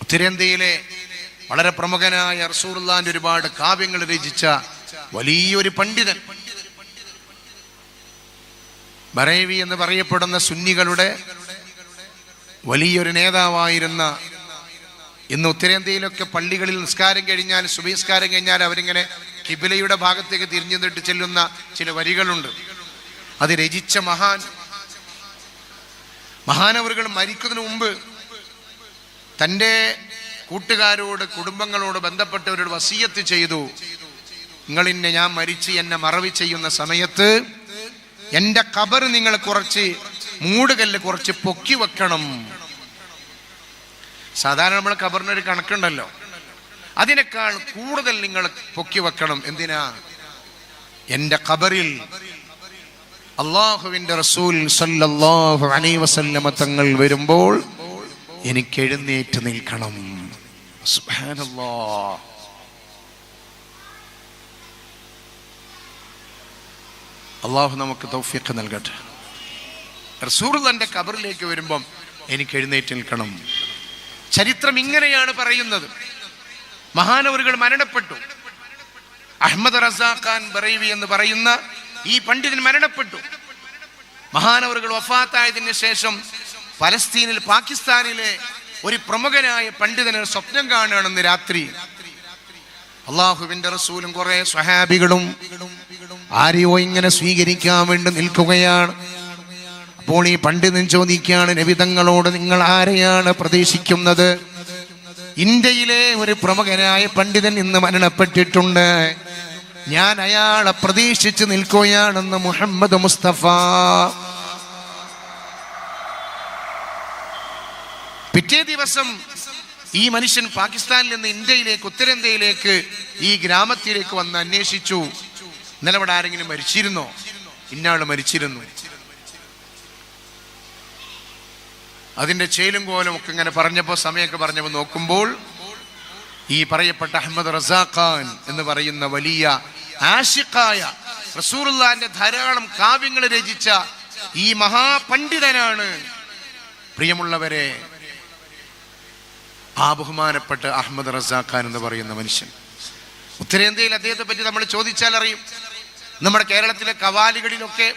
ഉത്തരേന്ത്യയിലെ വളരെ പ്രമുഖനായ അർസൂറുല്ലാന്റെ ഒരുപാട് കാവ്യങ്ങൾ രചിച്ച വലിയൊരു പണ്ഡിതൻ. ബറേവി എന്ന് പറയപ്പെടുന്ന സുന്നികളുടെ വലിയൊരു നേതാവായിരുന്ന ഇന്ന് ഉത്തരേന്ത്യയിലൊക്കെ പള്ളികളിൽ നിസ്കാരം കഴിഞ്ഞാൽ സുബീസ്കാരം കഴിഞ്ഞാൽ അവരിങ്ങനെ കിബിലയുടെ ഭാഗത്തേക്ക് തിരിഞ്ഞു നിട്ട് ചെല്ലുന്ന ചില വരികളുണ്ട്. അത് രചിച്ച മഹാൻ. മഹാനവറുകൾ മരിക്കുന്നതിന് മുമ്പ് തന്റെ കൂട്ടുകാരോട് കുടുംബങ്ങളോട് ബന്ധപ്പെട്ടവരോട് വസീയത്ത് ചെയ്തു. നിങ്ങളിന്നെ ഞാൻ മരിച്ച് എന്നെ മറവി ചെയ്യുന്ന സമയത്ത് എന്റെ കബർ നിങ്ങൾ കുറച്ച് മൂടുകല്ല് കുറച്ച് പൊക്കി വെക്കണം. സാധാരണ നമ്മൾ കബറിനൊരു കണക്കുണ്ടല്ലോ. അതിനേക്കാൾ കൂടുതൽ നിങ്ങൾ പൊക്കി വെക്കണം. എന്തിനാ? എന്റെ കബറിൽ അള്ളാഹുവിന്റെ റസൂൽ സല്ലല്ലാഹു അലൈഹി വസല്ലമ തങ്ങൾ വരുമ്പോൾ എനിക്ക് എഴുന്നേറ്റ് നിൽക്കണം അള്ളാഹു നമുക്ക് തൗഫിക്ക് നൽകട്ടെ. റസൂർ കബറിലേക്ക് വരുമ്പം എനിക്ക് എഴുന്നേറ്റ് നിൽക്കണം. ചരിത്രം ഇങ്ങനെയാണ് പറയുന്നത്. മഹാനവറുകൾ മരണപ്പെട്ടു. അഹമ്മദ് റസാഖാൻ ബറൈവി എന്ന് പറയുന്ന ഈ പണ്ഡിതൻ മരണപ്പെട്ടു. മഹാനവറുകൾ വഫാത്തായതിനു ശേഷം പലസ്തീനിൽ പാകിസ്ഥാനിലെ ഒരു പ്രമുഖനായ പണ്ഡിതന് സ്വപ്നം കാണുകയാണെന്ന് രാത്രി. അള്ളാഹുവിന്റെ റസൂലും കുറെ സ്വഹാബികളും ആരെയോ ഇങ്ങനെ സ്വീകരിക്കാൻ വേണ്ടി നിൽക്കുകയാണ്. അപ്പോൾ ഈ പണ്ഡിതൻ ചോദിക്കുകയാണ് നബിതങ്ങളോട് നിങ്ങൾ ആരെയാണ് പ്രതീക്ഷിക്കുന്നത്? ഇന്ത്യയിലെ ഒരു പ്രമുഖനായ പണ്ഡിതൻ ഇന്ന് മരണപ്പെട്ടിട്ടുണ്ട്. ഞാൻ അയാളെ പ്രതീക്ഷിച്ച് നിൽക്കുകയാണെന്ന് മുഹമ്മദ് മുസ്തഫ പിറ്റേ ദിവസം ഈ മനുഷ്യൻ പാകിസ്ഥാനിൽ നിന്ന് ഇന്ത്യയിലേക്ക് ഉത്തരേന്ത്യയിലേക്ക് ഈ ഗ്രാമത്തിലേക്ക് വന്ന് അന്വേഷിച്ചു. നിലവിടെ ആരെങ്കിലും മരിച്ചിരുന്നോ? ഇന്നാൾ മരിച്ചിരുന്നു. അതിന്റെ ചേലും കോലും ഒക്കെ ഇങ്ങനെ പറഞ്ഞപ്പോൾ സമയമൊക്കെ പറഞ്ഞപ്പോൾ നോക്കുമ്പോൾ ഈ പറയപ്പെട്ട അഹമ്മദ് റസാഖാൻ എന്ന് പറയുന്ന വലിയ ആഷിഖായ റസൂറുല്ലാന്റെ ധാരാളം കാവ്യങ്ങൾ രചിച്ച ഈ മഹാപണ്ഡിതനാണ്. പ്രിയമുള്ളവരെ ആ ബഹുമാനപ്പെട്ട അഹമ്മദ് റസാഖാൻ എന്ന് പറയുന്ന മനുഷ്യൻ. ഉത്തരേന്ത്യയിൽ അദ്ദേഹത്തെ പറ്റി നമ്മൾ ചോദിച്ചാൽ അറിയും. നമ്മുടെ കേരളത്തിലെ കവാലികളിലൊക്കെ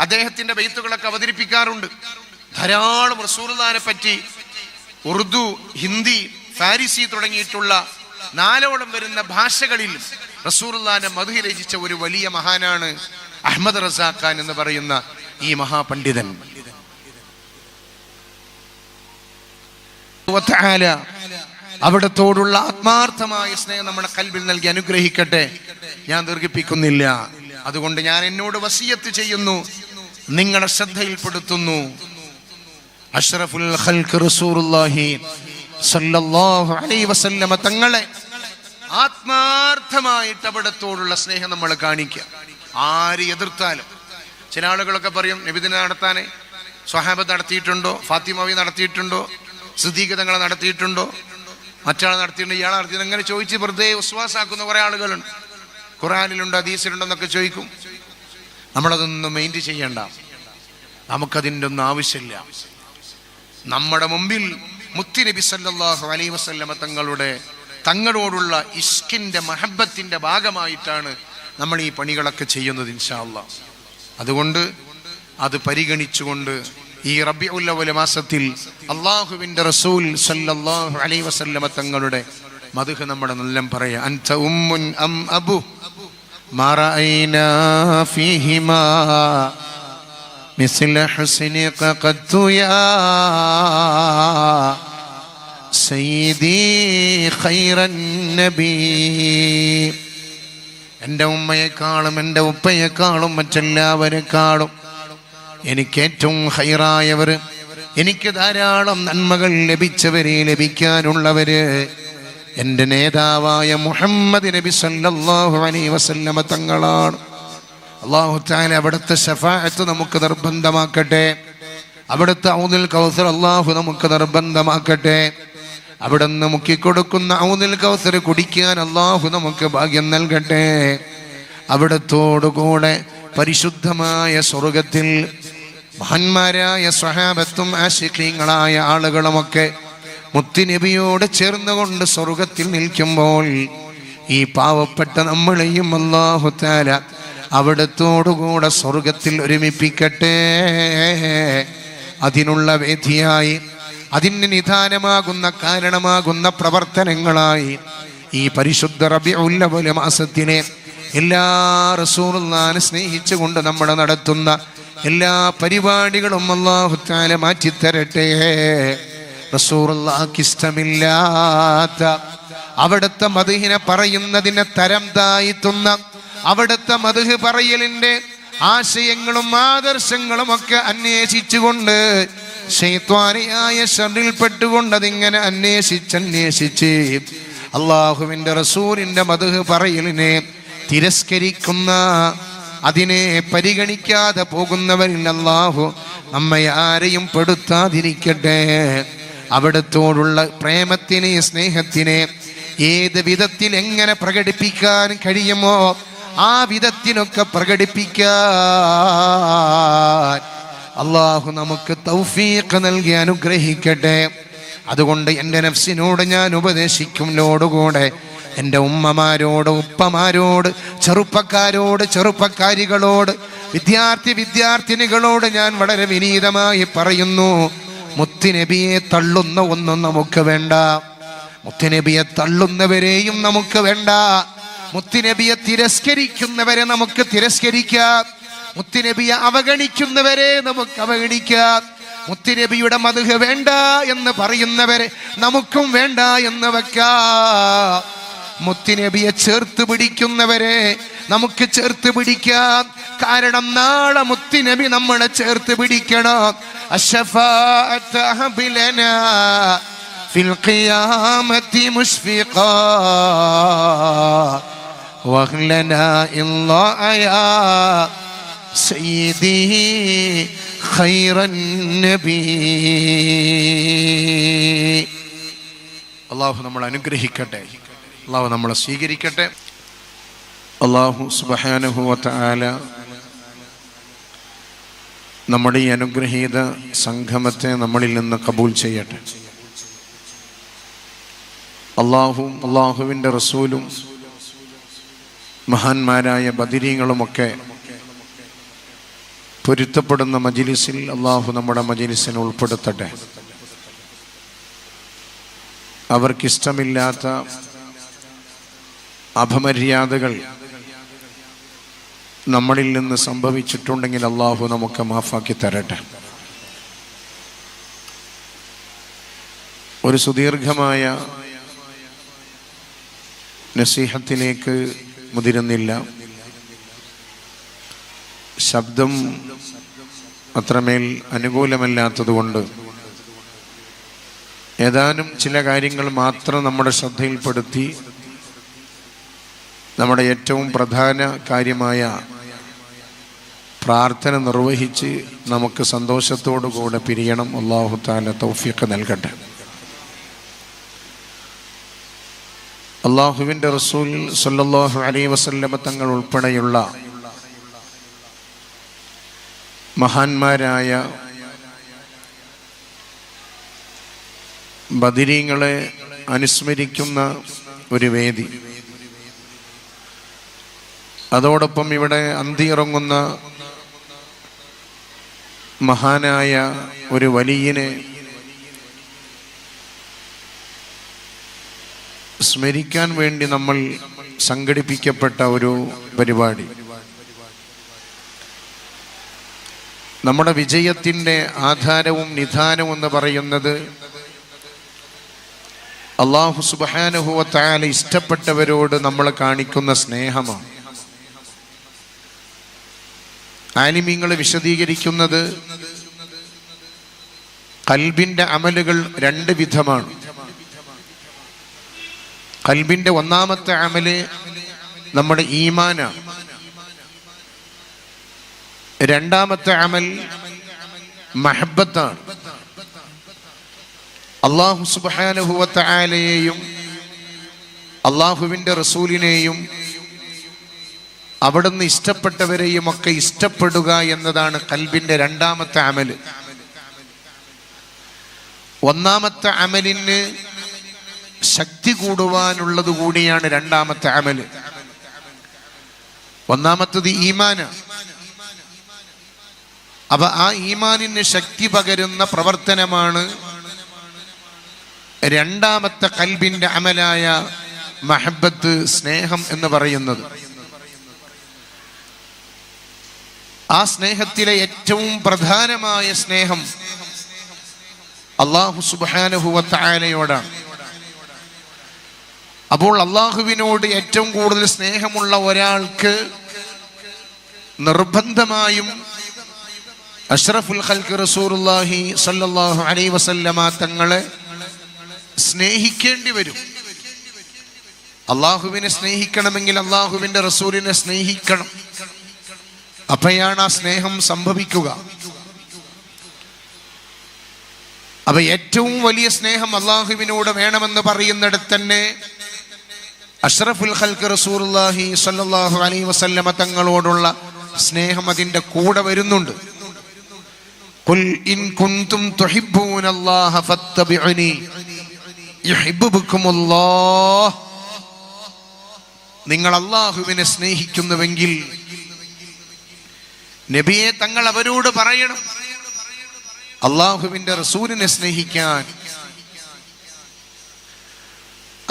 അദ്ദേഹത്തിന്റെ ബെയ്ത്തുകളൊക്കെ അവതരിപ്പിക്കാറുണ്ട്. ധാരാളം റസൂർദാനെ പറ്റി ഉറുദു ഹിന്ദി ഫാരിസി തുടങ്ങിയിട്ടുള്ള നാലോളം വരുന്ന ഭാഷകളിൽ റസൂർദാനെ മധു രചിച്ച ഒരു വലിയ മഹാനാണ് അഹമ്മദ് റസാഖാൻ എന്ന് പറയുന്ന ഈ മഹാപണ്ഡിതൻ. അവിടത്തോടുള്ള ആത്മാർത്ഥമായ സ്നേഹം നമ്മുടെ കൽവിൽ നൽകി അനുഗ്രഹിക്കട്ടെ. ഞാൻ ദീർഘിപ്പിക്കുന്നില്ല. അതുകൊണ്ട് ഞാൻ എന്നോട് വസീയത്ത് ചെയ്യുന്നു. നിങ്ങളുടെ ശ്രദ്ധയിൽപ്പെടുത്തുന്നു. അഷ്റഫുൽ വസല്ലമ തങ്ങളെ ആത്മാർത്ഥമായിട്ട് അവിടത്തോടുള്ള സ്നേഹം നമ്മൾ കാണിക്കുക. ആര് എതിർത്താലും. ചില ആളുകളൊക്കെ പറയും നബിദിന നടത്താനേ സ്വഹാബ് നടത്തിയിട്ടുണ്ടോ? ഫാത്തിമാവി നടത്തിയിട്ടുണ്ടോ? സിദ്ദീഖ് നടത്തിയിട്ടുണ്ടോ? മറ്റാൾ നടത്തിയിട്ടുണ്ട് ഇയാൾ നടത്തിയിട്ട് അങ്ങനെ ചോദിച്ച് വെറുതെ വിശ്വാസാക്കുന്ന കുറെ ആളുകളുണ്ട്. ഖുറാനിലുണ്ട് അതീസിലുണ്ടെന്നൊക്കെ ചോദിക്കും. നമ്മളതൊന്നും മെയിന്റ് ചെയ്യണ്ട. നമുക്കതിന്റെ ഒന്നും ആവശ്യമില്ല. നമ്മുടെ മുമ്പിൽ മുത്തി നബി സല്ലല്ലാഹു അലൈഹി വസല്ലമ തങ്ങളുടെ തങ്ങളോടുള്ള ഇഷ്കിന്റെ മഹബത്തിന്റെ ഭാഗമായിട്ടാണ് നമ്മൾ ഈ പണികളൊക്കെ ചെയ്യുന്നത് ഇൻഷാല്ല അതുകൊണ്ട് അത് പരിഗണിച്ചുകൊണ്ട് ഈ റബി ഉല്ലവല മാസത്തിൽ അള്ളാഹുവിന്റെ റസൂൽ സല്ലല്ലാഹു അലൈഹി വസല്ലമ തങ്ങളുടെ മധുഹ് നമ്മുടെ നല്ല പറയാ അൻത ഉമ്മുൻ അം അബു ما رأينا فيهما مثل حسنك قد يا سيدي خير النبي എൻ്റെ ഉമ്മയെക്കാളും എൻ്റെ ഉപ്പയെക്കാളും മറ്റെല്ലാവരെക്കാളും എനിക്ക് ഏറ്റവും ഹൈറായവർ എനിക്ക് ധാരാളം നന്മകൾ ലഭിച്ചവരെ ലഭിക്കാനുള്ളവര് എന്റെ നേതാവായ മുഹമ്മദ് നബി സല്ലാഹു അലൈ വസല്ലമ തങ്ങളാണ്. അള്ളാഹു താല അവിടുത്തെ ഷഫായത്ത് നമുക്ക് നിർബന്ധമാക്കട്ടെ. അവിടുത്തെ ഔദിൽ കൗസർ അള്ളാഹു നമുക്ക് നിർബന്ധമാക്കട്ടെ. അവിടെ നിന്ന് മുക്കിക്കൊടുക്കുന്ന ഔദിൽ കൗസർ കുടിക്കാൻ അള്ളാഹു നമുക്ക് ഭാഗ്യം നൽകട്ടെ. അവിടത്തോടുകൂടെ പരിശുദ്ധമായ സ്വർഗത്തിൽ മഹാന്മാരായ സ്വഹാബത്തും ആശിഖീങ്ങളായ ആളുകളുമൊക്കെ മുത്തിനബിയോട് ചേർന്നുകൊണ്ട് സ്വർഗത്തിൽ നിൽക്കുമ്പോൾ ഈ പാവപ്പെട്ട നമ്മളെയും അള്ളാഹു താല അവിടത്തോടുകൂടെ സ്വർഗത്തിൽ ഒരുമിപ്പിക്കട്ടെ. അതിനുള്ള വേദിയായി അതിന് നിദാനമാകുന്ന കാരണമാകുന്ന പ്രവർത്തനങ്ങളായി ഈ പരിശുദ്ധ റബിഉല്ലവല മാസത്തിനെ എല്ലാ റസൂലുള്ളാനെ സ്നേഹിച്ചുകൊണ്ട് നമ്മൾ നടത്തുന്ന എല്ലാ പരിപാടികളും അള്ളാഹു താല മാറ്റിത്തരട്ടെ റസൂറുള്ളാക്കിഷ്ടമില്ലാത്ത അവിടുത്തെ മധുഹിനെ പറയുന്നതിനെ തരം തായിത്തുന്ന അവിടുത്തെ മധുഹ് പറയലിന്റെ ആശയങ്ങളും ആദർശങ്ങളും ഒക്കെ അന്വേഷിച്ചുകൊണ്ട് ശൈത്വാനിയായ ഷറിൽപ്പെട്ടുകൊണ്ട് അതിങ്ങനെ അന്വേഷിച്ചന്വേഷിച്ച് അള്ളാഹുവിന്റെ റസൂലിന്റെ മധുഹ് പറയലിനെ തിരസ്കരിക്കുന്ന അതിനെ പരിഗണിക്കാതെ പോകുന്നവരിൽ അള്ളാഹു നമ്മെ ആരെയും പെടുത്താതിരിക്കട്ടെ. അവിടത്തോടുള്ള പ്രേമത്തിനെ സ്നേഹത്തിനെ ഏത് വിധത്തിൽ എങ്ങനെ പ്രകടിപ്പിക്കാൻ കഴിയുമോ ആ വിധത്തിനൊക്കെ പ്രകടിപ്പിക്കാൻ അള്ളാഹു നമുക്ക് തൗഫീഖ് നൽകി അനുഗ്രഹിക്കട്ടെ. അതുകൊണ്ട് എന്റെ നഫ്സിനോട് ഞാൻ ഉപദേശിക്കും ലോടുകൂടെ എന്റെ ഉമ്മമാരോട് ഉപ്പമാരോട് ചെറുപ്പക്കാരോട് ചെറുപ്പക്കാരികളോട് വിദ്യാർത്ഥി വിദ്യാർത്ഥിനികളോട് ഞാൻ വളരെ വിനീതമായി പറയുന്നു. മുത്തുനബിയെ തള്ളുന്ന ഒന്നും നമുക്ക് വേണ്ട. മുത്തുനബിയെ തള്ളുന്നവരെയും നമുക്ക് വേണ്ട. മുത്തുനബിയെ തിരസ്കരിക്കുന്നവരെ നമുക്ക് തിരസ്കരിക്കാം. മുത്തുനബിയെ അവഗണിക്കുന്നവരെ നമുക്ക് അവഗണിക്കാം. മുത്തുനബിയുടെ മധുഹ വേണ്ട എന്ന് പറയുന്നവരെ നമുക്കും വേണ്ട എന്ന് വെക്കാം. മുത്തുനബിയെ ചേർത്ത് പിടിക്കുന്നവരെ നമുക്ക് ചേർത്ത് പിടിക്കാം കാരണം നാളെ മുത്തുനബി നമ്മളെ ചേർത്ത് പിടിക്കണം അശഫാഅത്ത് അഹ്ബിലനാ في القيامة مشفقا واغلنا الله يا سيدي خير النبي അള്ളാഹു നമ്മൾ അനുഗ്രഹിക്കട്ടെ അള്ളാഹു നമ്മളെ സ്വീകരിക്കട്ടെ. അള്ളാഹു സുബഹാനുഭവത്ത ആല നമ്മുടെ ഈ അനുഗ്രഹീത സംഗമത്തെ നമ്മളിൽ നിന്ന് കബൂൽ ചെയ്യട്ടെ. അള്ളാഹും അള്ളാഹുവിന്റെ റസൂലും മഹാന്മാരായ ബദിരീങ്ങളുമൊക്കെ പൊരുത്തപ്പെടുന്ന മജിലിസിൽ അള്ളാഹു നമ്മുടെ മജിലിസിനെ ഉൾപ്പെടുത്തട്ടെ. അവർക്കിഷ്ടമില്ലാത്ത അപമര്യാദകൾ നമ്മളിൽ നിന്ന് സംഭവിച്ചിട്ടുണ്ടെങ്കിൽ അള്ളാഹു നമുക്ക് മാഫാക്കി തരട്ടെ. ഒരു സുദീർഘമായ നസീഹത്തിലേക്ക് മുതിരുന്നില്ല. ശബ്ദം അത്രമേൽ അനുകൂലമല്ലാത്തതുകൊണ്ട് ഏതാനും ചില കാര്യങ്ങൾ മാത്രം നമ്മുടെ ശ്രദ്ധയിൽപ്പെടുത്തി നമ്മുടെ ഏറ്റവും പ്രധാന കാര്യമായ പ്രാർത്ഥന നിർവഹിച്ച് നമുക്ക് സന്തോഷത്തോടു കൂടെ പിരിയണം. അള്ളാഹു താല തൗഫീഖ് നൽകട്ടെ. അള്ളാഹുവിന്റെ റസൂൽ സല്ലാഹു അലൈഹി വസല്ലമ തങ്ങൾ ഉൾപ്പെടെയുള്ള മഹാന്മാരായ ബദിരീങ്ങളെ അനുസ്മരിക്കുന്ന ഒരു വേദി. അതോടൊപ്പം ഇവിടെ അന്തിയിറങ്ങുന്ന മഹാനായ ഒരു വലിയനെ സ്മരിക്കാൻ വേണ്ടി നമ്മൾ സംഘടിപ്പിക്കപ്പെട്ട ഒരു പരിപാടി. നമ്മുടെ വിജയത്തിന്റെ ആധാരവും നിധാനവും എന്ന് പറയുന്നത് അള്ളാഹു സുബാനുഭവത്തായ ഇഷ്ടപ്പെട്ടവരോട് നമ്മൾ കാണിക്കുന്ന സ്നേഹമാണ്. ആലിമീങ്ങൾ വിശദീകരിക്കുന്നത് കൽബിന്റെ അമലുകൾ രണ്ട് വിധമാണ്. കൽബിന്റെ ഒന്നാമത്തെ അമൽ നമ്മുടെ ഈമാനാണ്. രണ്ടാമത്തെ അമൽ മഹബത്താണ്. അള്ളാഹു സുബാനുഭവത്തെ ആലയെയും അള്ളാഹുവിന്റെ റസൂലിനെയും അവിടുന്ന് ഇഷ്ടപ്പെട്ടവരെയും ഒക്കെ ഇഷ്ടപ്പെടുക എന്നതാണ് കൽബിന്റെ രണ്ടാമത്തെ അമൽ ഒന്നാമത്തെ അമലിന് ശക്തി കൂടുവാനുള്ളത് കൂടിയാണ് രണ്ടാമത്തെ അമൽ ഒന്നാമത്തത് ഈമാന. അപ്പൊ ആ ഈമാനിന് ശക്തി പകരുന്ന പ്രവർത്തനമാണ് രണ്ടാമത്തെ കൽബിന്റെ അമലായ മഹബത്ത് സ്നേഹം എന്ന് പറയുന്നത്. ആ സ്നേഹത്തിലെ ഏറ്റവും പ്രധാനമായ സ്നേഹം അള്ളാഹു സുബാനുഹുവത്തായാലയോടാണ് അപ്പോൾ അള്ളാഹുവിനോട് ഏറ്റവും കൂടുതൽ സ്നേഹമുള്ള ഒരാൾക്ക് നിർബന്ധമായും അഷ്റഫുൽ ഖൽക്ക് റസൂറുല്ലാഹി സല്ലാഹു അലൈ വസല്ലമ തങ്ങളെ സ്നേഹിക്കേണ്ടി വരും. അള്ളാഹുവിനെ സ്നേഹിക്കണമെങ്കിൽ അള്ളാഹുവിന്റെ റസൂലിനെ സ്നേഹിക്കണം. അപ്പോഴാണ് ആ സ്നേഹം സംഭവിക്കുക. അപ്പൊ ഏറ്റവും വലിയ സ്നേഹം അള്ളാഹുവിനോട് വേണമെന്ന് പറയുന്നിടത്ത് തന്നെ അഷ്റഫുൽ ഖൽക്ക് അലൈഹി വസല്ലമ തങ്ങളോടുള്ള സ്നേഹം അതിന്റെ കൂടെ വരുന്നുണ്ട്. നിങ്ങൾ അള്ളാഹുവിനെ സ്നേഹിക്കുന്നുവെങ്കിൽ നബിയെ തങ്ങൾ അവരോട് പറയണം. അള്ളാഹുവിന്റെ റസൂലിനെ സ്നേഹിക്കാൻ.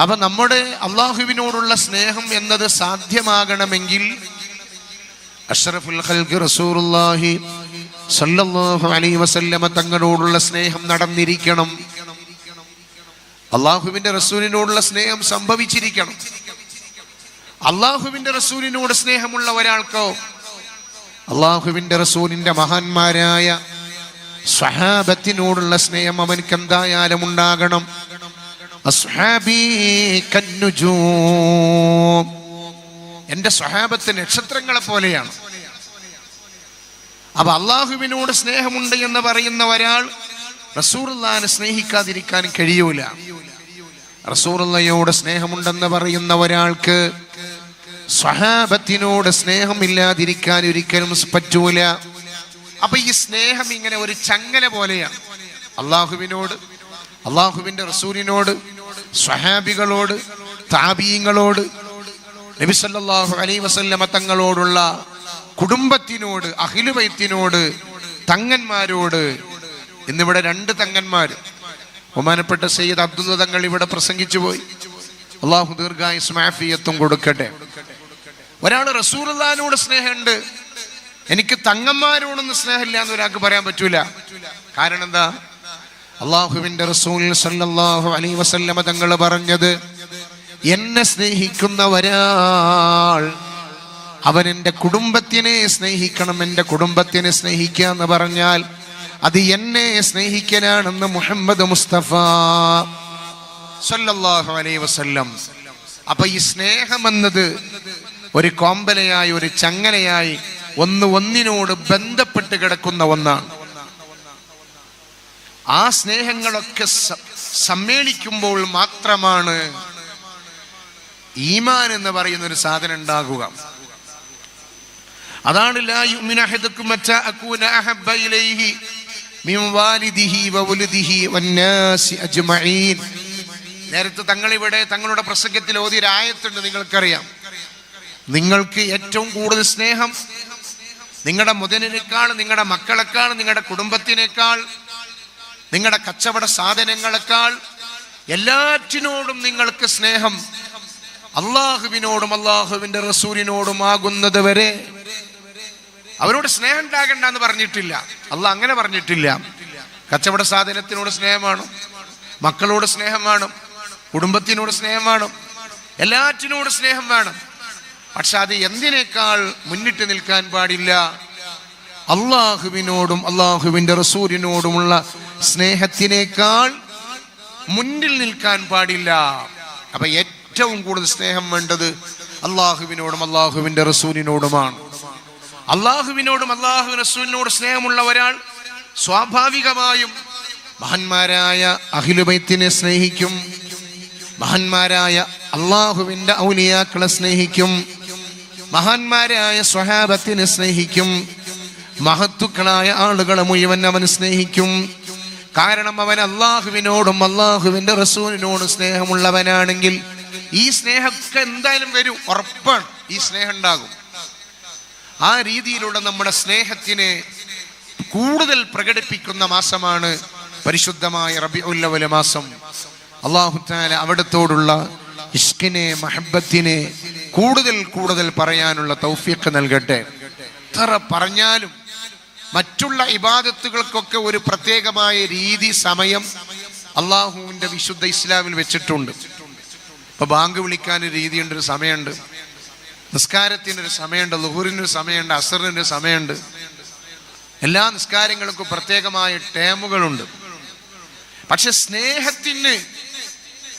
അപ്പൊ നമ്മുടെ അള്ളാഹുവിനോടുള്ള സ്നേഹം എന്നത് സാധ്യമാകണമെങ്കിൽ അഷ്റഫുൽ റസൂലുള്ളാഹി സല്ലല്ലാഹു അലൈഹി വസല്ലമ തങ്ങളോടുള്ള സ്നേഹം നടന്നിരിക്കണം. അള്ളാഹുവിന്റെ റസൂലിനോടുള്ള സ്നേഹം സംഭവിച്ചിരിക്കണം. അള്ളാഹുവിന്റെ റസൂലിനോട് സ്നേഹമുള്ള ഒരാൾക്കോ അള്ളാഹുവിന്റെ റസൂലിന്റെ മഹാന്മാരായ സ്വഹാബത്തിനോടുള്ള സ്നേഹം അവനക്ക് എന്തായാലും ഉണ്ടാകണം. എന്റെ സ്വഹാബത്ത് നക്ഷത്രങ്ങളെ പോലെയാണ്. അപ്പൊ അള്ളാഹുവിനോട് സ്നേഹമുണ്ട് എന്ന് പറയുന്ന ഒരാൾ റസൂറുല്ലാനെ സ്നേഹിക്കാതിരിക്കാൻ കഴിയൂല. റസൂറുള്ളയോട് സ്നേഹമുണ്ടെന്ന് പറയുന്ന ഒരാൾക്ക് സ്വഹാബത്തിനോട് സ്നേഹമില്ലാതിരിക്കാൻ ഒരിക്കലും പറ്റൂല. അപ്പൊ ഈ സ്നേഹം ഇങ്ങനെ ഒരു ചങ്ങല പോലെയാണ്. അള്ളാഹുവിനോട് അള്ളാഹുവിന്റെ റസൂലിനോട് സ്വഹാബികളോട് താപീയങ്ങളോട് നബിസല്ലാഹു അലൈ വസല്ലമ തങ്ങളോടുള്ള കുടുംബത്തിനോട് അഖിലുവൈത്തിനോട് തങ്ങന്മാരോട് ഇന്നിവിടെ രണ്ട് തങ്ങന്മാർ. ബഹുമാനപ്പെട്ട സയ്യിദ് അബ്ദുള്ള തങ്ങൾ ഇവിടെ പ്രസംഗിച്ചു പോയി. അള്ളാഹു ദീർഘായുസ് മാഫിയത്തും കൊടുക്കട്ടെ. ഒരാൾ റസൂലുള്ളാഹിനോട് സ്നേഹമുണ്ട്. എനിക്ക് തങ്ങന്മാരോടൊന്നും സ്നേഹമില്ല എന്ന് ഒരാൾക്ക് പറയാൻ പറ്റൂല. കാരണം എന്താ? അള്ളാഹുവിന്റെ റസൂൽ സല്ലല്ലാഹു അലൈഹി വസല്ലമ തങ്ങൾ പറഞ്ഞത് എന്നെ സ്നേഹിക്കുന്ന ഒരാൾ അവൻ എന്റെ കുടുംബത്തിനെ സ്നേഹിക്കണം എന്റെ കുടുംബത്തിനെ സ്നേഹിക്കുക എന്ന് പറഞ്ഞാൽ അത് എന്നെ സ്നേഹിക്കലാണെന്ന് മുഹമ്മദ് മുസ്തഫ സല്ലല്ലാഹു അലൈഹി വസല്ലം. അപ്പൊ ഈ സ്നേഹം എന്നത് ഒരു കോമ്പലയായി ഒരു ചങ്ങലയായി ഒന്ന് ഒന്നിനോട് ബന്ധപ്പെട്ട് കിടക്കുന്ന ഒന്നാണ്. ആ സ്നേഹങ്ങളൊക്കെ സമ്മേളിക്കുമ്പോൾ മാത്രമാണ് ഈമാൻ എന്ന് പറയുന്ന ഒരു സാധനം ഉണ്ടാകുക. അതാണ് നേരത്തെ തങ്ങളിവിടെ തങ്ങളുടെ പ്രസംഗത്തിൽ ഓതിയൊരായത്തുണ്ട് നിങ്ങൾക്കറിയാം. നിങ്ങൾക്ക് ഏറ്റവും കൂടുതൽ സ്നേഹം നിങ്ങളുടെ മുതലിനേക്കാൾ നിങ്ങളുടെ മക്കളെക്കാൾ നിങ്ങളുടെ കുടുംബത്തിനേക്കാൾ നിങ്ങളുടെ കച്ചവട സാധനങ്ങളെക്കാൾ എല്ലാറ്റിനോടും നിങ്ങൾക്ക് സ്നേഹം അള്ളാഹുവിനോടും അള്ളാഹുവിന്റെ റസൂലിനോടും ആകുന്നത് വരെ. അവരോട് സ്നേഹം ഉണ്ടാകണ്ട എന്ന് പറഞ്ഞിട്ടില്ല. അള്ളാഹ് അങ്ങനെ പറഞ്ഞിട്ടില്ല. കച്ചവട സാധനത്തിനോട് സ്നേഹമാണ് മക്കളോട് സ്നേഹം വേണം കുടുംബത്തിനോട് സ്നേഹം വേണം എല്ലാറ്റിനോട് സ്നേഹം വേണം. പക്ഷെ അത് എന്തിനേക്കാൾ മുന്നിട്ട് നിൽക്കാൻ പാടില്ല? അള്ളാഹുവിനോടും അള്ളാഹുവിന്റെ റസൂലിനോടുമുള്ള സ്നേഹത്തിനേക്കാൾ മുന്നിൽ നിൽക്കാൻ പാടില്ല. അപ്പൊ ഏറ്റവും കൂടുതൽ സ്നേഹം വേണ്ടത് അള്ളാഹുവിനോടും അള്ളാഹുവിന്റെ റസൂലിനോടുമാണ്. അള്ളാഹുവിനോടും അള്ളാഹു റസൂലിനോട് സ്നേഹമുള്ള ഒരാൾ സ്വാഭാവികമായും മഹാന്മാരായ അഖിലുബൈത്തിനെ സ്നേഹിക്കും. മഹാന്മാരായ അള്ളാഹുവിന്റെ ഔലിയാക്കളെ സ്നേഹിക്കും. മഹാന്മാരായ സ്വഹാബത്തിനെ സ്നേഹിക്കും. മഹത്തുക്കളായ ആളുകളെ മുഴുവൻ അവൻ സ്നേഹിക്കും. കാരണം അവൻ അള്ളാഹുവിനോടും അള്ളാഹുവിന്റെ റസൂലിനോടും സ്നേഹമുള്ളവനാണെങ്കിൽ ഈ സ്നേഹമൊക്കെ എന്തായാലും വരും ഉറപ്പാണ്. ഈ സ്നേഹം ഉണ്ടാകും. ആ രീതിയിലുള്ള നമ്മുടെ സ്നേഹത്തിനെ കൂടുതൽ പ്രകടിപ്പിക്കുന്ന മാസമാണ് പരിശുദ്ധമായ റബി ഉല്ലവല മാസം. അള്ളാഹുത്താല അവിടത്തോടുള്ള ഇഷ്കിനെ മഹബത്തിനെ കൂടുതൽ കൂടുതൽ പറയാനുള്ള തൗഫീഖ് നൽകട്ടെ. എത്ര പറഞ്ഞാലും മറ്റുള്ള ഇബാദത്തുകൾക്കൊക്കെ ഒരു പ്രത്യേകമായ രീതി സമയം അള്ളാഹുവിന്റെ വിശുദ്ധ ഇസ്ലാമിൽ വെച്ചിട്ടുണ്ട്. ഇപ്പൊ ബാങ്ക് വിളിക്കാൻ ഒരു രീതിയുണ്ട് ഒരു സമയമുണ്ട്. നിസ്കാരത്തിന് ഒരു സമയമുണ്ട് ലുഹുറിന് ഒരു സമയമുണ്ട് അസറിന് ഒരു സമയമുണ്ട്. എല്ലാ നിസ്കാരങ്ങൾക്കും പ്രത്യേകമായ ടേമുകളുണ്ട്. പക്ഷെ സ്നേഹത്തിന്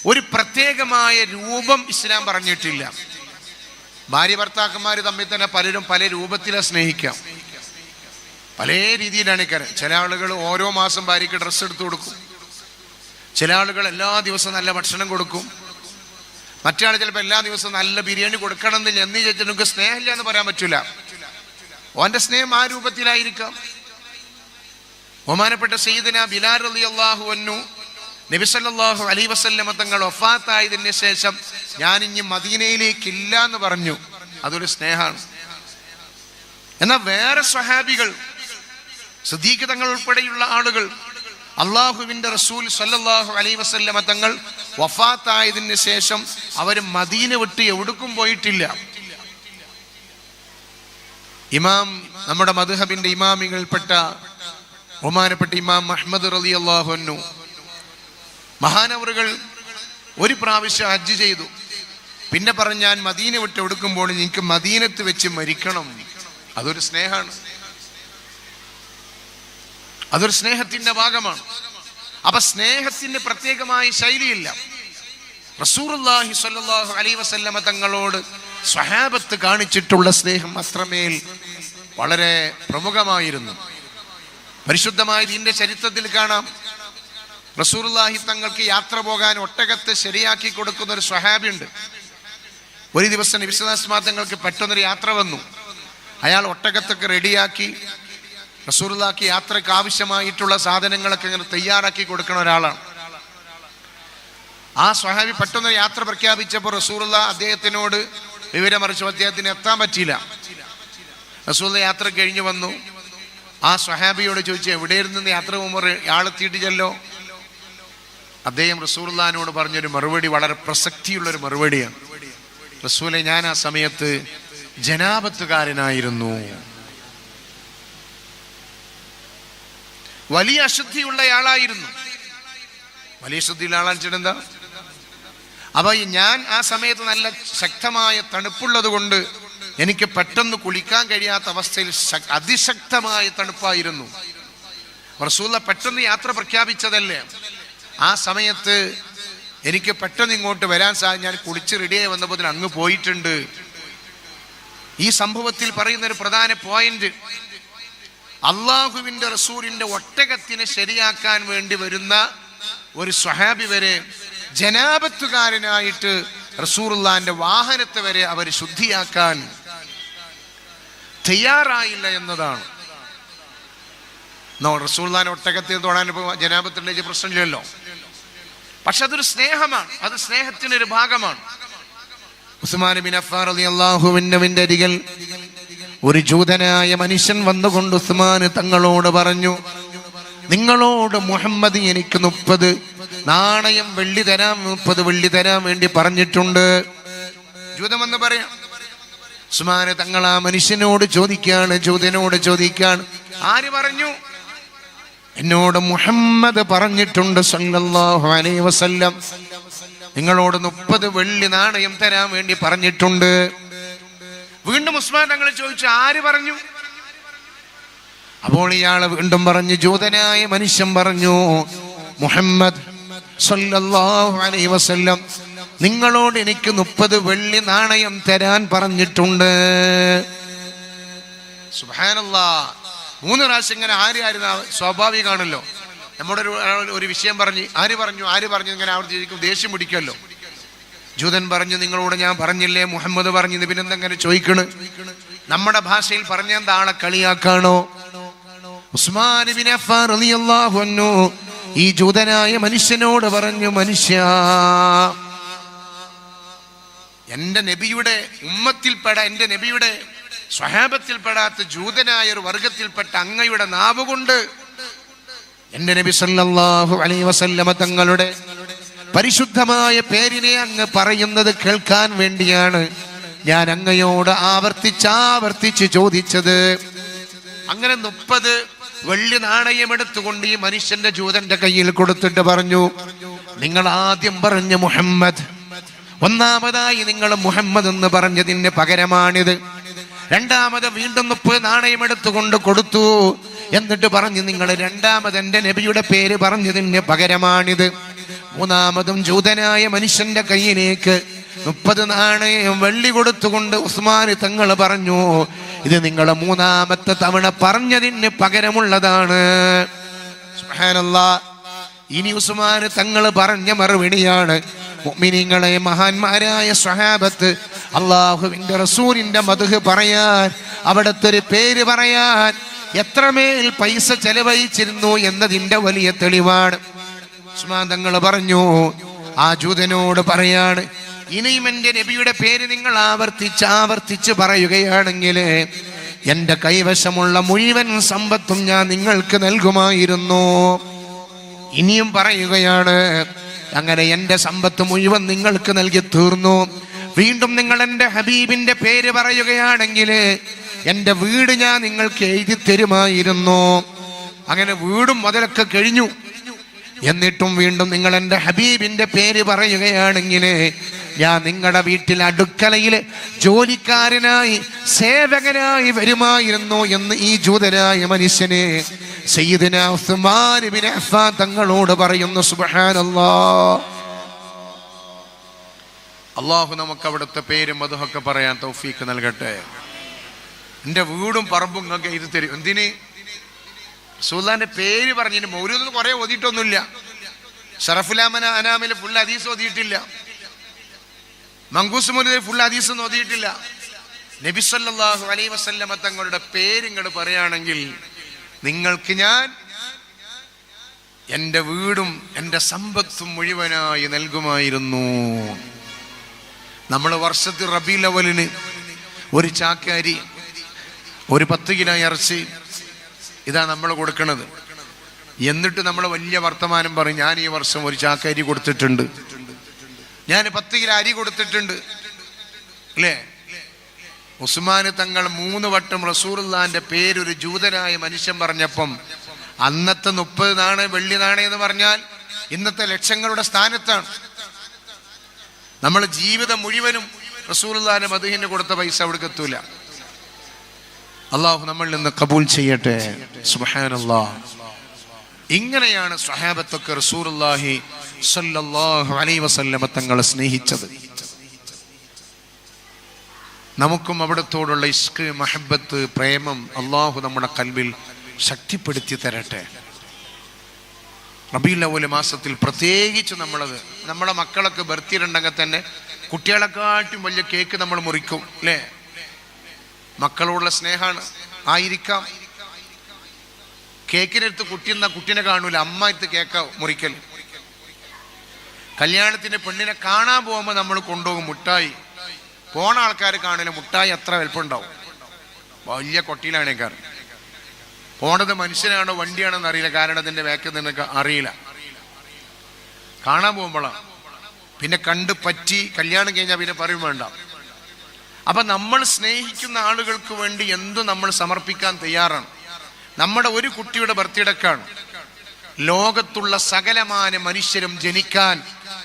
ഒരു പ്രത്യേകമായ രൂപം ഇസ്ലാം പറഞ്ഞിട്ടില്ല. ഭാര്യ ഭർത്താക്കന്മാർ തമ്മിൽ തന്നെ പലരും പല രൂപത്തിലെ സ്നേഹിക്കാം. പല രീതിയിലാണ് ഇക്കാരം ചില ആളുകൾ ഓരോ മാസം ഭാര്യയ്ക്ക് ഡ്രസ്സ് എടുത്തു കൊടുക്കും. ചില ആളുകൾ എല്ലാ ദിവസവും നല്ല ഭക്ഷണം കൊടുക്കും. മറ്റാൾ ചിലപ്പോൾ എല്ലാ ദിവസവും നല്ല ബിരിയാണി കൊടുക്കണം എന്ന് എന്ന് ചോദിച്ചാൽ നിങ്ങൾക്ക് സ്നേഹമില്ല എന്ന് പറയാൻ പറ്റൂല. ഓന്റെ സ്നേഹം ആ രൂപത്തിലായിരിക്കാം. ബഹുമാനപ്പെട്ട സയ്യിദിന ബിലാർ അലി അള്ളാഹു അന്നു നബിസല്ലാഹു അലൈ വസല്ലമ തങ്ങൾ ഒഫാത്തായതിന് ശേഷം ഞാൻ ഇനി മദീനയിലേക്കില്ല എന്ന് പറഞ്ഞു. അതൊരു സ്നേഹമാണ്. എന്നാൽ വേറെ സ്വഹാബികൾ സിദ്ദീഖ് തങ്ങൾ ഉൾപ്പെടെയുള്ള ആളുകൾ അള്ളാഹുവിന്റെ റസൂൽ സല്ലല്ലാഹു അലൈ വസല്ലമ തങ്ങൾ വഫാത്തായതിന് ശേഷം അവർ മദീന വിട്ട് എവിടുക്കും പോയിട്ടില്ല. ഇമാം നമ്മുടെ മധുഹബിന്റെ ഇമാമികൾപ്പെട്ട ബഹുമാനപ്പെട്ട ഇമാം അഹമ്മദ് റലി അള്ളാഹുന്നു മഹാനവറുകൾ ഒരു പ്രാവശ്യം ഹജ്ജ് ചെയ്തു. പിന്നെ പറഞ്ഞ് ഞാൻ മദീന വിട്ട് എടുക്കുമ്പോൾ എനിക്ക് മദീനത്ത് വെച്ച് മരിക്കണം. അതൊരു സ്നേഹമാണ്. അതൊരു സ്നേഹത്തിന്റെ ഭാഗമാണ്. അപ്പൊ സ്നേഹത്തിന് പ്രത്യേകമായ ശൈലിയില്ല. റസൂർഹി അലൈഹി വസല്ലമ തങ്ങളോട് സ്വഹാബത്ത് കാണിച്ചിട്ടുള്ള സ്നേഹം അത്രമേൽ വളരെ പ്രമുഖമായിരുന്നു. പരിശുദ്ധമായ ഇതിന്റെ ചരിത്രത്തിൽ കാണാം. റസൂറുല്ലാഹി തങ്ങൾക്ക് യാത്ര പോകാൻ ഒട്ടകത്തെ ശരിയാക്കി കൊടുക്കുന്ന ഒരു സ്വഹാബിയുണ്ട്. ഒരു ദിവസം നബിസ്വലാസ്മാ തങ്ങൾക്ക് പെട്ടെന്നൊരു യാത്ര വന്നു. അയാൾ ഒട്ടകത്തൊക്കെ റെഡിയാക്കി റസൂർലാക്ക് യാത്രയ്ക്ക് ആവശ്യമായിട്ടുള്ള സാധനങ്ങളൊക്കെ ഇങ്ങനെ തയ്യാറാക്കി കൊടുക്കുന്ന ഒരാളാണ്. ആ സ്വഹാബി പെട്ടെന്ന് യാത്ര പ്രഖ്യാപിച്ചപ്പോൾ റസൂറുള്ള അദ്ദേഹത്തിനോട് വിവരമറിച്ചു അദ്ദേഹത്തിന് എത്താൻ പറ്റിയില്ല. റസൂള്ള യാത്ര കഴിഞ്ഞു വന്നു. ആ സ്വഹാബിയോട് ചോദിച്ചു എവിടെയിരുന്നു യാത്ര? പോകുമ്പോൾ ആളെത്തിയിട്ട് ചെല്ലോ അദ്ദേഹം റസൂർലാനോട് പറഞ്ഞൊരു മറുപടി വളരെ പ്രസക്തിയുള്ളൊരു മറുപടിയാണ്. റസൂലെ ഞാൻ ആ സമയത്ത് ജനാപത്തുകാരനായിരുന്നു. വലിയ അശുദ്ധിയുള്ള ആളായിരുന്നു വലിയ ശുദ്ധിയുള്ള ആളാണെന്ന് എന്താ? അപ്പൊ ഞാൻ ആ സമയത്ത് നല്ല ശക്തമായ തണുപ്പുള്ളത് കൊണ്ട് എനിക്ക് പെട്ടെന്ന് കുളിക്കാൻ കഴിയാത്ത അവസ്ഥയിൽ അതിശക്തമായ തണുപ്പായിരുന്നു. റസൂല പെട്ടെന്ന് യാത്ര പ്രഖ്യാപിച്ചതല്ലേ? ആ സമയത്ത് എനിക്ക് പെട്ടെന്ന് ഇങ്ങോട്ട് വരാൻ സാധിക്കും ഞാൻ കുളിച്ച് റെഡിയായി വന്നപ്പോൾ അങ്ങ് പോയിട്ടുണ്ട്. ഈ സംഭവത്തിൽ പറയുന്ന ഒരു പ്രധാന പോയിന്റ് അള്ളാഹുവിന്റെ റസൂലിന്റെ ഒട്ടകത്തിനെ ശരിയാക്കാൻ വേണ്ടി വരുന്ന ഒരു സ്വഹാബി വരെ ജനാപത്തുകാരനായിട്ട് റസൂറുല്ലാന്റെ വാഹനത്തെ വരെ അവർ ശുദ്ധിയാക്കാൻ തയ്യാറായില്ല എന്നതാണ്. റസൂള്ളാൻ ഒട്ടകത്തിൽ തൊടാൻ ഇപ്പോൾ ജനാപത്തിന്റെ പ്രശ്നമില്ലല്ലോ. പക്ഷെ അതൊരു സ്നേഹമാണ്. അത് സ്നേഹത്തിനൊരു ഭാഗമാണ്. ഉസ്മാൻ അരികിൽ ഒരു ജൂതനായ മനുഷ്യൻ വന്നുകൊണ്ട് ഉസ്മാന് തങ്ങളോട് പറഞ്ഞു നിങ്ങളോട് മുഹമ്മദ് എനിക്ക് മുപ്പത് നാണയം വെള്ളി തരാൻ മുപ്പത് വെള്ളി തരാൻ വേണ്ടി പറഞ്ഞിട്ടുണ്ട്. ജൂതമെന്ന് പറയാം ഉസ്മാന് തങ്ങൾ ആ മനുഷ്യനോട് ചോദിക്കാണ് ജൂതനോട് ചോദിക്കാണ്. ആര് പറഞ്ഞു? എന്നോട് മുഹമ്മദ് പറഞ്ഞിട്ടുണ്ട് സല്ലല്ലാഹു അലൈഹി വസല്ലം. നിങ്ങളോട് മുപ്പത് വെള്ളി നാണയം തരാൻ വേണ്ടി പറഞ്ഞിട്ടുണ്ട്. വീണ്ടും ഉസ്മാൻ തങ്ങൾ ചോദിച്ചു ആര് പറഞ്ഞു? അപ്പോൾ ഇയാൾ വീണ്ടും പറഞ്ഞു ജൂതനായ മനുഷ്യൻ പറഞ്ഞു മുഹമ്മദ് സല്ലല്ലാഹു അലൈഹി വസല്ലം നിങ്ങളോട് എനിക്ക് മുപ്പത് വെള്ളി നാണയം തരാൻ പറഞ്ഞിട്ടുണ്ട്. സുബ്ഹാനല്ലാ മൂന്ന് പ്രാവശ്യം ഇങ്ങനെ ആര് ആയിരുന്നു? സ്വാഭാവികമാണല്ലോ നമ്മുടെ ഒരു ഒരു വിഷയം പറഞ്ഞ് ആര് പറഞ്ഞു? ആര് പറഞ്ഞു? ഇങ്ങനെ ആവർത്തിച്ചിരിക്കും. ദേഷ്യം പിടിക്കുമല്ലോ. ജൂതൻ പറഞ്ഞു നിങ്ങളോട് ഞാൻ പറഞ്ഞില്ലേ? മുഹമ്മദ് പറഞ്ഞു. പിന്നെന്തെങ്ങനെ ചോദിക്കണ്? നമ്മുടെ ഭാഷയിൽ പറഞ്ഞ എന്താളെ കളിയാക്കാണോ? ഉസ്മാൻ ഈ ജൂതനായ മനുഷ്യനോട് പറഞ്ഞു മനുഷ്യ എന്റെ നബിയുടെ ഉമ്മത്തിൽപ്പെട എന്റെ നബിയുടെ സ്വഹാബത്തിൽപ്പെടാത്ത ജൂതനായ ഒരു വർഗത്തിൽപ്പെട്ട അങ്ങയുടെ നാവുകൊണ്ട് എന്റെ നബി സല്ലല്ലാഹു അലൈഹി വസല്ലമ തങ്ങളുടെ പരിശുദ്ധമായ പേരിനെ അങ്ങ് പറയുന്നത് കേൾക്കാൻ വേണ്ടിയാണ് ഞാൻ അങ്ങയോട് ആവർത്തിച്ചാവർത്തിച്ച് ചോദിച്ചത്. അങ്ങനെ മുപ്പത് വെള്ളി നാണയം എടുത്തുകൊണ്ട് ഈ മനുഷ്യന്റെ ജൂതന്റെ കയ്യിൽ കൊടുത്തിട്ട് പറഞ്ഞു നിങ്ങൾ ആദ്യം പറഞ്ഞ മുഹമ്മദ് ഒന്നാമതായി നിങ്ങൾ മുഹമ്മദ് എന്ന് പറഞ്ഞതിന് പകരമാണിത്. രണ്ടാമത് വീണ്ടും മുപ്പത് നാണയം എടുത്തുകൊണ്ട് കൊടുത്തു. എന്നിട്ട് പറഞ്ഞു നിങ്ങൾ രണ്ടാമത് എന്റെ നബിയുടെ പേര് പറഞ്ഞതിന് പകരമാണിത്. മൂന്നാമതും ജൂതനായ മനുഷ്യന്റെ കയ്യിലേക്ക് മുപ്പത് നാണയം വെള്ളി കൊടുത്തുകൊണ്ട് ഉസ്മാൻ തങ്ങൾ പറഞ്ഞു ഇത് നിങ്ങൾ മൂന്നാമത്തെ തവണ പറഞ്ഞതിന് പകരമുള്ളതാണ്. ഇനി ഉസ്മാൻ തങ്ങൾ പറഞ്ഞ മറുപടിയാണ് മുഅ്മിനീങ്ങളെ മഹാന്മാരായ സ്വഹാബത്ത് അള്ളാഹുവിന്റെ റസൂലിന്റെ മധുഹ് പറയാൻ അവിടുത്തെ ഒരു പേര് പറയാൻ എത്രമേൽ പൈസ ചെലവഴിച്ചിരുന്നു എന്നതിന്റെ വലിയ തെളിവാണ്. ഉസ്മാൻ തങ്ങൾ പറഞ്ഞു ആ ജൂതനോട് പറയാണ് ഇനിയും എന്റെ നബിയുടെ പേര് നിങ്ങൾ ആവർത്തിച്ച് ആവർത്തിച്ച് പറയുകയാണെങ്കിൽ എന്റെ കൈവശമുള്ള മുഴുവൻ സമ്പത്തും ഞാൻ നിങ്ങൾക്ക് നൽകുമായിരുന്നു. ഇനിയും പറയുകയാണ് അങ്ങനെ എന്റെ സമ്പത്ത് മുഴുവൻ നിങ്ങൾക്ക് നൽകി തീർന്നു. വീണ്ടും നിങ്ങൾ എന്റെ ഹബീബിന്റെ പേര് പറയുകയാണെങ്കിൽ എന്റെ വീട് ഞാൻ നിങ്ങൾക്ക് എഴുതി തരുമായിരുന്നു. അങ്ങനെ വീടും മുതലൊക്കെ കഴിഞ്ഞു. എന്നിട്ടും വീണ്ടും നിങ്ങൾ എന്റെ ഹബീബിന്റെ പേര് പറയുകയാണെങ്കിൽ ഞാൻ നിങ്ങളുടെ വീട്ടിൽ അടുക്കളയിൽ ജോലിക്കാരനായി സേവകനായി വരുമായിരുന്നു എന്ന് ഈ ജൂതനായ മനുഷ്യനെ സയ്യിദിന ഉസ്മാൻ തങ്ങളോട് പറയുന്നു സുബ്ഹാനല്ലാ. അള്ളാഹു നമുക്ക് അവിടുത്തെ പേരും അതുമൊക്കെ പറയാൻ തൗഫീക്ക് നൽകട്ടെ. എന്റെ വീടും പറമ്പും ഒക്കെ ഇത് തരും. എന്തിന്? സുൽത്താന്റെ പേര് പറഞ്ഞിന് മൗലൂദ് കുറെ ഓതിയിട്ടൊന്നുമില്ല. ഷറഫുലാമന അനാമിൽ ഫുൾ ഹദീസ് ഓതിയിട്ടില്ല. മങ്കൂസ് മുനിൽ ഫുൾ ഹദീസ് ഒന്നും ഓതിയിട്ടില്ല. നബി അലൈ വസല്ലമ തങ്ങളുടെ പേരിങ്ങൾ പറയുകയാണെങ്കിൽ നിങ്ങൾക്ക് ഞാൻ എന്റെ വീടും എന്റെ സമ്പത്തും മുഴുവനായി നൽകുമായിരുന്നു. നമ്മൾ വർഷത്തിൽ റബി ലവലിന് ഒരു ചാക്കാരി ഒരു പത്ത് കിലോ ഇറച്ചി ഇതാ നമ്മൾ കൊടുക്കണത്. എന്നിട്ട് നമ്മൾ വലിയ വർത്തമാനം പറയും ഞാൻ ഈ വർഷം ഒരു ചാക്കരി കൊടുത്തിട്ടുണ്ട്. ഞാൻ പത്ത് കിലോ അരി കൊടുത്തിട്ടുണ്ട്. അല്ലേ? ഉസ്മാൻ തങ്ങൾ മൂന്ന് വട്ടം റസൂറുല്ലാന്റെ പേരൊരു ജൂതനായ മനുഷ്യൻ പറഞ്ഞപ്പം അന്നത്തെ മുപ്പത് നാണയം വെള്ളി നാണയം എന്ന് പറഞ്ഞാൽ ഇന്നത്തെ ലക്ഷങ്ങളുടെ സ്ഥാനത്താണ്. നമ്മൾ ജീവിതം മുഴുവനും റസൂറുല്ലാന്റെ മധുഹിന് കൊടുത്ത പൈസ അവിടെ എത്തൂല. അള്ളാഹു നമ്മൾ നിന്ന് കബൂൽ ചെയ്യട്ടെ. ഇങ്ങനെയാണ് സ്വഹാബത്തൊക്കെ സ്വല്ലല്ലാഹു അലൈഹി വസല്ലമ തങ്ങളെ സ്നേഹിച്ചത്. നമുക്കും അവിടത്തോടുള്ള ഇഷ്ക് മഹബത്ത് പ്രേമം അള്ളാഹു നമ്മുടെ കൽവിൽ ശക്തിപ്പെടുത്തി തരട്ടെ. റബീൽ അവൽ മാസത്തിൽ പ്രത്യേകിച്ച് നമ്മളത്. നമ്മുടെ മക്കളൊക്കെ ബർത്ത്ഡേ തന്നെ കുട്ടികളെക്കാട്ടും വലിയ കേക്ക് നമ്മൾ മുറിക്കും അല്ലേ? മക്കളോടുള്ള സ്നേഹമാണ്. ആയിരിക്കാം. കേക്കിനടുത്ത് കുട്ടിയെന്ന കുട്ടീനെ കാണൂല. അമ്മ എടുത്ത് കേക്ക മുറിക്കൽ കല്യാണത്തിന് പെണ്ണിനെ കാണാൻ പോകുമ്പോൾ നമ്മൾ കൊണ്ടുപോകും മുട്ടായി. പോണ ആൾക്കാർ കാണില്ല മുട്ടായി അത്ര വലുപ്പമുണ്ടാവും വലിയ കൊട്ടിയിലാണേക്കാർ പോണത് മനുഷ്യനാണോ വണ്ടിയാണോന്ന് അറിയില്ല. കാരണം അതിന്റെ വേക്ക് നിനക്ക് അറിയില്ല. കാണാൻ പോകുമ്പോഴാണ് പിന്നെ കണ്ട് പറ്റി കല്യാണം കഴിഞ്ഞാൽ പിന്നെ പറയും വേണ്ട. അപ്പൊ നമ്മൾ സ്നേഹിക്കുന്ന ആളുകൾക്ക് വേണ്ടി എന്തു നമ്മൾ സമർപ്പിക്കാൻ തയ്യാറാണ്. നമ്മുടെ ഒരു കുട്ടിയുടെ ബർത്തിടക്കാണ് ലോകത്തുള്ള സകലമാന മനുഷ്യരും ജനിക്കാൻ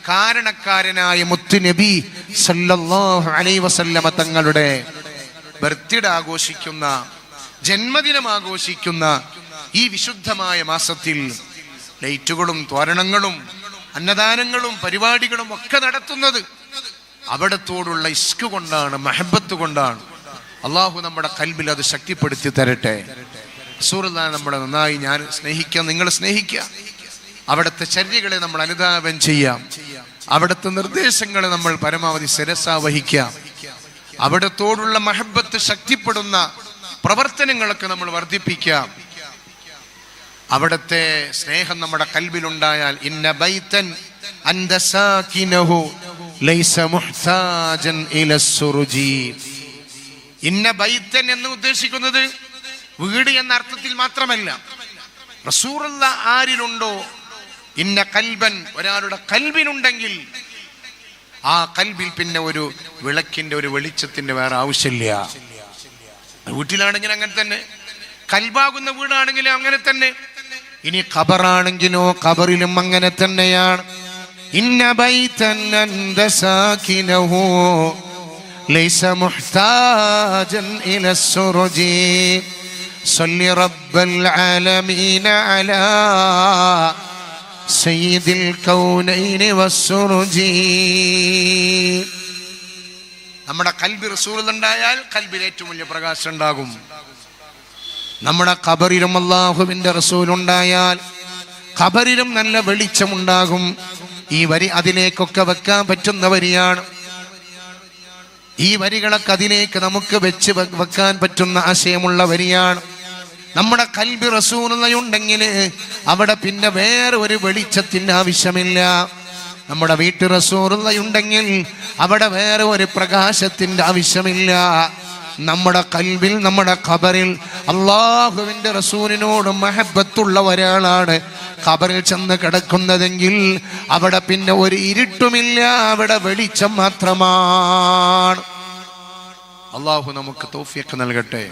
കാരണക്കാരനായ മുത്തു നബി സല്ലല്ലാഹു അലൈഹി വസല്ലമ തങ്ങളുടെ ബർത്ത്ഡേ ആഘോഷിക്കുന്ന ജന്മദിനം ആഘോഷിക്കുന്ന ഈ വിശുദ്ധമായ മാസത്തിൽ ലൈറ്റുകളും തോരണങ്ങളും അന്നദാനങ്ങളും പരിപാടികളും ഒക്കെ നടത്തുന്നത് അവിടത്തോടുള്ള ഇസ്ക് കൊണ്ടാണ് മഹബത്ത് കൊണ്ടാണ്. അള്ളാഹു നമ്മുടെ കൽബിൽ അത് ശക്തിപ്പെടുത്തി തരട്ടെ. സൂറല്ല നമ്മളെ നന്നായി ഞാൻ സ്നേഹിക്കാം നിങ്ങൾ സ്നേഹിക്കുക. അവിടുത്തെ ചര്യകളെ നമ്മൾ അനുധാപം ചെയ്യാം. അവിടുത്തെ നിർദ്ദേശങ്ങളെ നമ്മൾ പരമാവധി ശിരസ വഹിക്കാം അവിടത്തോടുള്ള മഹബത്ത് ശക്തിപ്പെടുന്ന പ്രവർത്തനങ്ങളൊക്കെ നമ്മൾ വർദ്ധിപ്പിക്കാം. അവിടുത്തെ സ്നേഹം നമ്മുടെ കൽബിലുണ്ടായാൽ ഇന്ന ബൈത്തൻ ഇന്ന ബൈത്തൻ എന്ന് ഉദ്ദേശിക്കുന്നത് വീട് എന്ന അർത്ഥത്തിൽ മാത്രമല്ല. റസൂറുള്ള ആരിലുണ്ടോ? ഇന്ന കൽബൻ ഒരാളുടെ കൽബിനുണ്ടെങ്കിൽ ആ കൽബിൽ പിന്നെ ഒരു വിളക്കിന്റെ ഒരു വെളിച്ചത്തിന്റെ വേറെ ആവശ്യമില്ല. വീട്ടിലാണെങ്കിൽ അങ്ങനെ തന്നെ കൽബാകുന്ന വീടാണെങ്കിലും അങ്ങനെ തന്നെ ഇനി ഖബറാണെങ്കിലോ ഖബറിലും അങ്ങനെ തന്നെയാണ് ഇന്ന ബൈതൻ അന്ത സാകിനഹു ലൈസ മുഹ്താജൻ ഇല സുറുജി صل رب العالمين على سيد الكونين والسرج നമ്മുടെ കൽബി റസൂലുണ്ടായാൽ കൽബിൽ ഏറ്റവും വലിയ പ്രകാശം ഉണ്ടാകും. നമ്മുടെ ഖബറിലും അള്ളാഹുവിന്റെ റസൂലുണ്ടായാൽ ഖബറിലും നല്ല വെളിച്ചമുണ്ടാകും ഈ വരി അതിലേക്കൊക്കെ വെക്കാൻ പറ്റുന്ന വരിയാണ്. ഈ വരികളൊക്കെ അതിലേക്ക് നമുക്ക് വെച്ച് വെക്കാൻ പറ്റുന്ന ആശയമുള്ള വരിയാണ്. നമ്മുടെ കൽബി റസൂലുണ്ടെങ്കിൽ അവിടെ പിന്നെ വേറെ ഒരു വെളിച്ചത്തിന്റെ ആവശ്യമില്ല. നമ്മുടെ വീട്ടു റസൂറുള്ളയുണ്ടെങ്കിൽ അവിടെ വേറെ ഒരു പ്രകാശത്തിന്റെ ആവശ്യമില്ല. നമ്മുടെ കൽവിൽ നമ്മുടെ ഖബറിൽ അള്ളാഹുവിന്റെ റസൂലിനോട് മഹബത്തുള്ള ഒരാളാണ് ഖബറിൽ ചെന്ന് കിടക്കുന്നതെങ്കിൽ അവിടെ പിന്നെ ഒരു ഇരുട്ടുമില്ല അവിടെ വെളിച്ചം മാത്രമാണ്. അള്ളാഹു നമുക്ക് തോഫിയൊക്കെ നൽകട്ടെ.